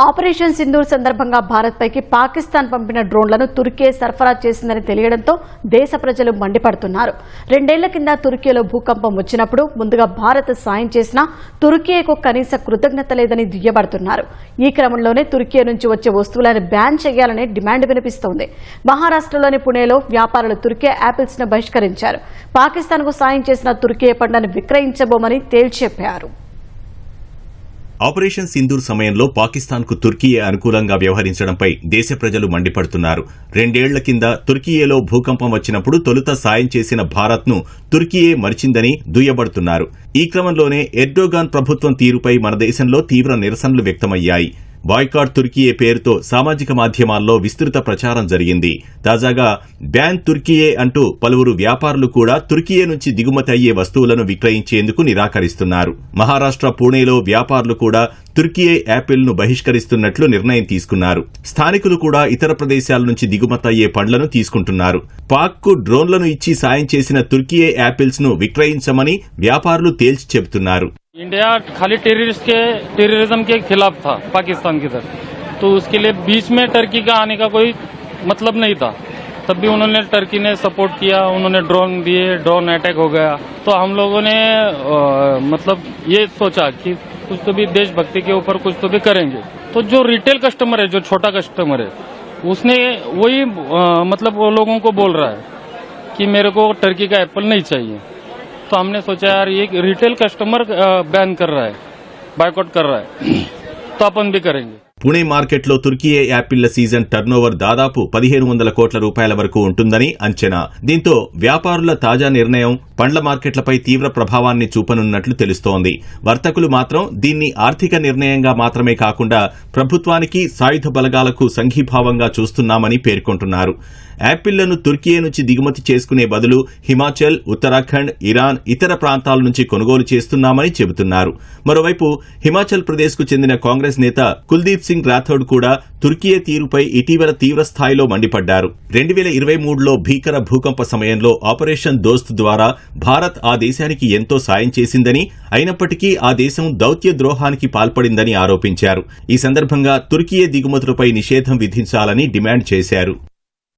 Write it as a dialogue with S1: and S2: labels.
S1: Operation Sindoor సందర్భంగా భారత్పైకి పాకిస్తాన్ పంపిన డ్రోన్లను తుర్కీ సరఫరా చేసిందని తెలియడంతో దేశ ప్రజలు మండిపడుతున్నారు. రెండేళ్ళ కింద తుర్కీలో భూకంపం వచ్చినప్పుడు ముందుగా భారత్ సాయం చేసినా తుర్కీకు కనీస కృతజ్ఞత లేదని దుయ్యబడుతున్నారు. ఈ క్రమంలోనే తుర్కీ నుంచి వచ్చే వస్తువులను బ్యాన్ చేయాలనే డిమాండ్ వినిపిస్తోంది. మహారాష్ట్రలోని పుణేలో వ్యాపారులు తుర్కీ యాపిల్స్ను బహిష్కరించారు. పాకిస్తాన్కు సాయం చేసిన తుర్కీ పండ్లను విక్రయించబోమని తేల్చెప్పారు
S2: ఆపరేషన్ సింధూర్ సమయంలో పాకిస్తాన్కు తుర్కీయే అనుకూలంగా వ్యవహరించడంపై దేశ ప్రజలు మండిపడుతున్నారు. రెండేళ్ళ కింద తుర్కీయేలో భూకంపం వచ్చినప్పుడు తొలుత సాయం చేసిన భారత్ను తుర్కీయే మరిచిందని దుయ్యబడుతున్నారు. ఈ క్రమంలోనే ఎర్డోగాన్ ప్రభుత్వం తీరుపై మన దేశంలో తీవ్ర నిరసనలు వ్యక్తమయ్యాయి. బాయ్కాట్ తుర్కీయే పేరుతో సామాజిక మాధ్యమాల్లో విస్తృత ప్రచారం జరిగింది. తాజాగా బ్యాన్ తుర్కీయే అంటూ పలువురు వ్యాపారులు కూడా తుర్కీయే నుంచి దిగుమతి అయ్యే వస్తువులను విక్రయించేందుకు నిరాకరిస్తున్నారు. మహారాష్ట్ర పూణేలో వ్యాపారులు కూడా తుర్కీయే యాపిల్ను బహిష్కరిస్తున్నట్లు నిర్ణయం తీసుకున్నారు. స్థానికులు కూడా ఇతర ప్రదేశాల నుంచి దిగుమతి అయ్యే పండ్లను తీసుకుంటున్నారు. పాక్కు డ్రోన్లను ఇచ్చి సాయం చేసిన తుర్కీయే యాపిల్స్ను విక్రయించమని వ్యాపారులు తేల్చి చెబుతున్నారు.
S3: इंडिया खाली टेररिस्ट के टेररिज्म के खिलाफ था पाकिस्तान की तरफ़। तो उसके लिए बीच में टर्की का आने का कोई मतलब नहीं था। तब भी उन्होंने टर्की ने सपोर्ट किया उन्होंने ड्रोन दिए ड्रोन अटैक हो गया। तो हम लोगों ने अ, मतलब ये सोचा कि कुछ तो भी देशभक्ति के ऊपर कुछ तो भी करेंगे। तो जो रिटेल कस्टमर है जो छोटा कस्टमर है उसने वही मतलब वो लोगों को बोल रहा है कि मेरे को टर्की का एप्पल नहीं चाहिए। तो हमने सोचा यार ये रिटेल कस्टमर बैन कर रहा है बायकॉट कर रहा है तो अपन भी करेंगे
S2: పుణే మార్కెట్లో తుర్కీయే యాపిళ్ల సీజన్ టర్నోవర్ దాదాపు పదిహేను వందల కోట్ల రూపాయల వరకు ఉంటుందని అంచనా దీంతో వ్యాపారుల తాజా నిర్ణయం పండ్ల మార్కెట్లపై తీవ్ర ప్రభావాన్ని చూపనున్నట్లు తెలుస్తోంది వర్తకులు మాత్రం దీన్ని ఆర్థిక నిర్ణయంగా మాత్రమే కాకుండా ప్రభుత్వానికి సాయుధ బలగాలకు సంఘీభావంగా చూస్తున్నామని పేర్కొంటున్నారు యాపిళ్ళను తుర్కీయే నుంచి దిగుమతి చేసుకునే బదులు హిమాచల్ ఉత్తరాఖండ్ ఇరాన్ ఇతర ప్రాంతాల నుంచి కొనుగోలు చేస్తున్నామని చెబుతున్నారు. మరోవైపు హిమాచల్ ప్రదేశ్కు చెందిన కాంగ్రెస్ నేత కుల్దీప్ సింగ్ రాథోడ్ కూడా తుర్కీయే తీరుపై ఇటీవల తీవ్ర స్థాయిలో మండిపడ్డారు. రెండు వేల ఇరవై మూడులో భీకర భూకంప సమయంలో ఆపరేషన్ దోస్త్ ద్వారా భారత్ ఆ దేశానికి ఎంతో సాయం చేసిందని అయినప్పటికీ ఆ దేశం దౌత్య ద్రోహానికి పాల్పడిందని ఆరోపించారు. ఈ సందర్భంగా తుర్కీయే దిగుమతులపై నిషేధం విధించాలని డిమాండ్ చేశారు.